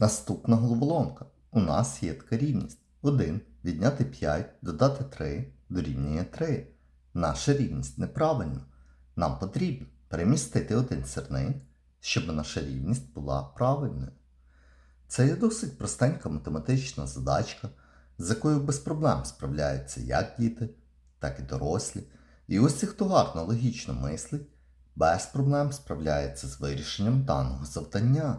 Наступна головоломка. У нас є така рівність. 1 відняти 5, додати 3 дорівнює 3. Наша рівність неправильна. Нам потрібно перемістити один сірник, щоб наша рівність була правильною. Це є досить простенька математична задачка, з якою без проблем справляються як діти, так і дорослі. І ось ці, хто гарно логічно мислить, без проблем справляється з вирішенням даного завдання.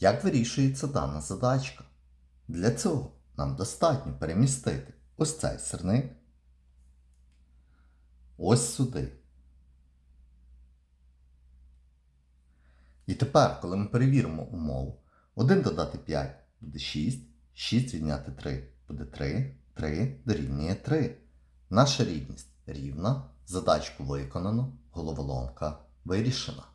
Як вирішується дана задачка? Для цього нам достатньо перемістити ось цей сирник ось сюди. І тепер, коли ми перевіримо умову, 1 додати 5 буде 6, 6 відняти 3 буде 3, 3 дорівнює 3. Наша рівність рівна, задачку виконано, головоломка вирішена.